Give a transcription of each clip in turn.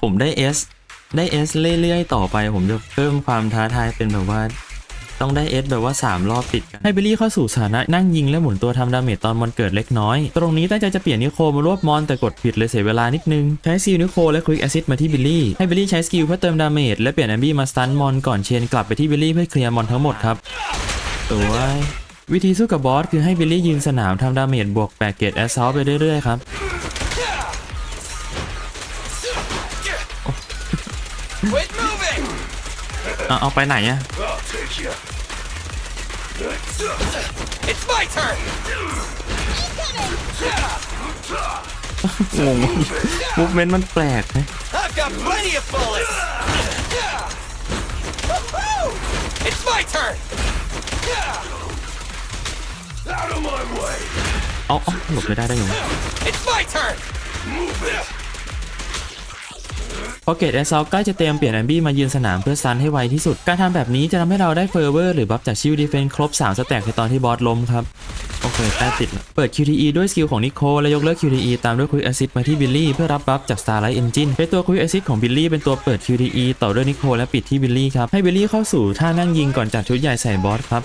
ผมได้ S ได้ S เรื่อยๆ ต่อไป ผมจะเพิ่มความท้าทายเป็นแบบว่า ต้องได้ S แบบว่า 3 รอบติดกันให้บิลลี่เข้าสู่สถานะนั่งยิงและหมุนตัวทำดาเมจตอนมอนเกิดเล็กน้อย ตรงนี้ตั้งใจจะเปลี่ยนนิโคมารวบมอนแต่กดผิดเลยเสียเวลานิดนึง ใช้สกิลนิโคและควิกแอซิดมาที่บิลลี่ให้บิลลี่ใช้สกิลเพื่อเติมดาเมจและเปลี่ยนแอมบี้มาสตันมอนก่อนเชนกลับไปที่บิลลี่เพื่อเคลียร์มอนทั้งหมดครับสวยวิธีสู้กับบอสคือให้บิลลี่ยืนสนามทำดาเมจบวกแปดเกตแอสซอลไปเรื่อยๆครับ เอาเอาไปไหนอะ I'll take you. It's my turn! งงมูฟเมนต์มันแปลกนะ I've got plenty of bullets! Woohoo! It's my turn! Out of my way. เอาเอาหลบไม่ได้ได้ยังไง พอเกตแอสซอลใกล้จะเตรียมเปลี่ยนแอมบี้มายืนสนามเพื่อซันให้ไวที่สุด การทำแบบนี้จะทำให้เราได้เฟอร์เวอร์หรือบัฟจากชิลดีเฟนครบ 3 สแต็กในตอนที่บอสล้มครับ โอเคแต้ติด เปิด QTE ด้วยสกิลของนิโคและยกเลิก QTE ตามด้วย Quick Assist มาที่บิลลี่เพื่อรับบัฟจาก Starlight Engine ใช้ตัว Quick Assist ของบิลลี่เป็นตัวเปิด QTE ต่อด้วยนิโคและปิดที่บิลลี่ครับให้บิลลี่เข้าสู่ท่านั่งยิงก่อนจัดชุดใหญ่ใส่บอสครับ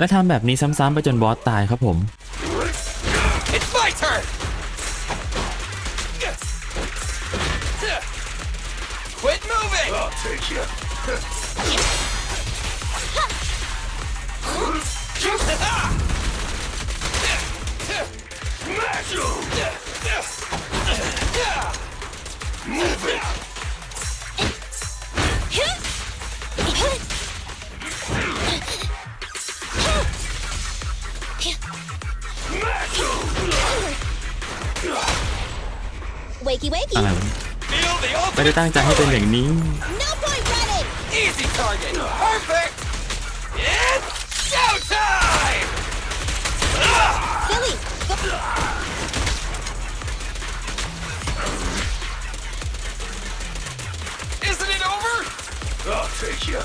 และทำแบบนี้ซ้ำๆไปจนบอสตายครับผม It's Wakey อะไร wakey. วะ Feel the ไม่ได้ ultimate ตั้งใจให้เป็นอย่างนี้ No point running. easy target! Perfect! It's showtime! Billy, go. Isn't it over? I'll take you.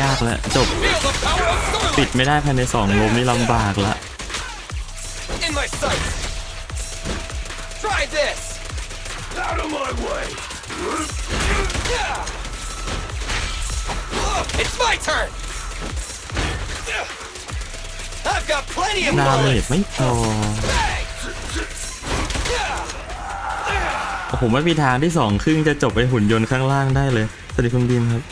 ยากแล้วจบ Feel the power of ปิด Starlight ไม่ได้ภายในสองลมนี่ลำบากละ in my sights! Try this! Out of my way. It's my turn! I've got plenty of ดาเมจ bullets! ไม่พอ Bang! โอ้โหไม่มีทางที่สองครึ่งจะจบไปหุ่นยนต์ข้างล่างได้เลย สวัสดีคุณบีมครับ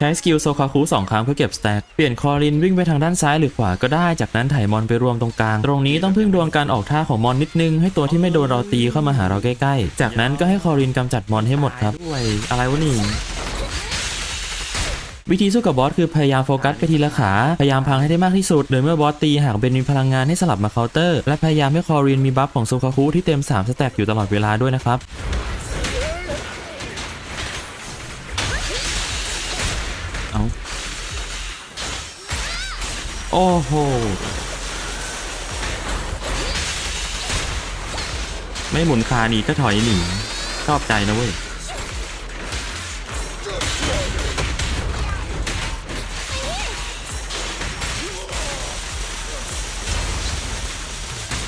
ใช้สกิลโซคาคุสองครั้งเพื่อเก็บสแต็กเปลี่ยนคอรินวิ่งไปทางด้านซ้ายหรือขวาก็ได้ จากนั้นไถ่มอนไปรวมตรงกลาง ตรงนี้ต้องพึ่งดวงการออกท่าของมอนนิดนึง ให้ตัวที่ไม่โดนเราตีเข้ามาหาเราใกล้ๆ จากนั้นก็ให้คอรินกำจัดมอนให้หมดครับด้วยอะไรวะนี่วิธีสู้กับบอสคือพยายามโฟกัสไปทีละขา พยายามพังให้ได้มากที่สุด โดยเมื่อบอสตีหากเป็นมีพลังงานให้สลับมาเคาน์เตอร์ และพยายามให้คอรินมีบัฟของโซคาคุที่เต็ม 3 สแต็กอยู่ตลอดเวลาด้วยนะครับ โอ้โห ไม่หมุนคาหนีก็ถอยหนีชอบใจนะเว้ย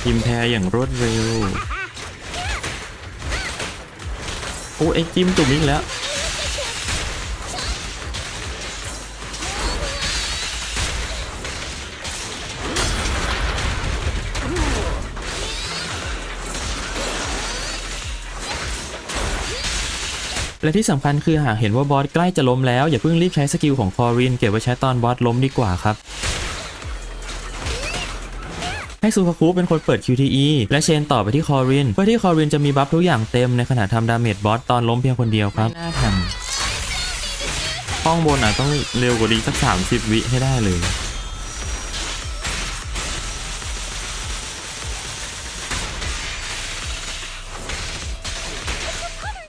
ยิมแพอย่างรวดเร็ว โอ้ไอ้จิ้มตุ่มอีกแล้ว และที่สำคัญคือหากเห็นว่าบอสใกล้จะล้มแล้วอย่าเพิ่งรีบใช้สกิลของคอรินเก็บไว้ใช้ตอนบอสล้มดีกว่าครับให้ซูคาคุเป็นคนเปิด QTE และเชนต่อไปที่คอริน เพื่อที่คอรินจะมีบัฟทุกอย่างเต็มในขณะทำดาเมจบอสตอนล้มเพียงคนเดียวครับไม่น่าทันห้องบนอะต้องเร็วกว่านี้สัก 30 วิให้ได้เลย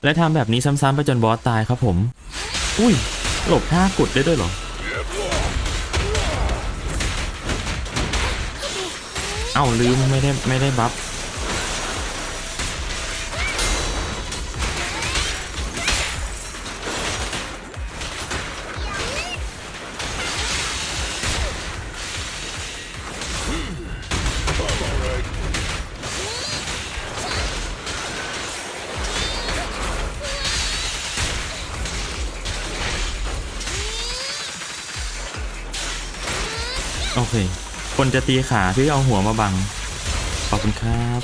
และทำแบบนี้ซ้ำๆไปจนบอสตายครับผม อุ้ย หลบท่ากุดได้ด้วยเหรอ เอ้าลืมไม่ได้ไม่ได้บัฟ คนจะตีขาพี่เอาหัวมาบัง ขอบคุณครับ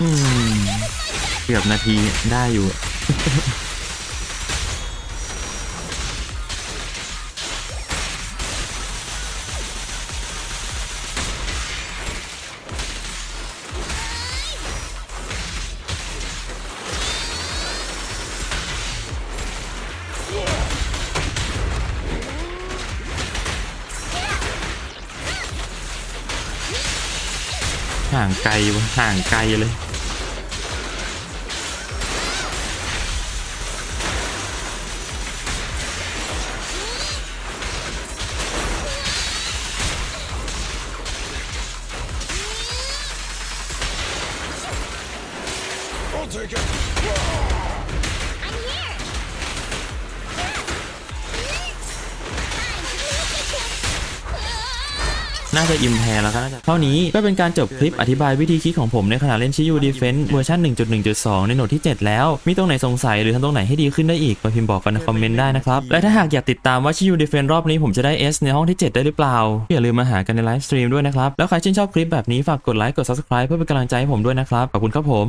อืม เกือบนาทีได้อยู่ ห่างไกลวะห่างไกลเลย น่าจะอิมแพร์แล้วก็น่าจะเท่านี้ก็เป็นการจบคลิปอธิบายวิธีคิดของผมในขณะเล่นชิยูดีเฟนต์เวอร์ชัน1.1.2 ในโหนดที่ 7 แล้ว มีตรงไหนสงสัยหรือทำตรงไหนให้ดีขึ้นได้อีกมาพิมพ์บอกกันในคอมเมนต์ได้นะครับและถ้าหากอยากติดตามว่าชิยูดีเฟนต์รอบนี้ผมจะได้ S ในห้องที่ 7 ได้หรือเปล่าอย่าลืมมาหากันในไลฟ์สตรีมด้วยนะครับแล้วใครชื่นชอบคลิปแบบนี้ฝากกดไลค์กด subscribe เพื่อเป็นกำลังใจให้ผมด้วยนะครับขอบคุณครับผม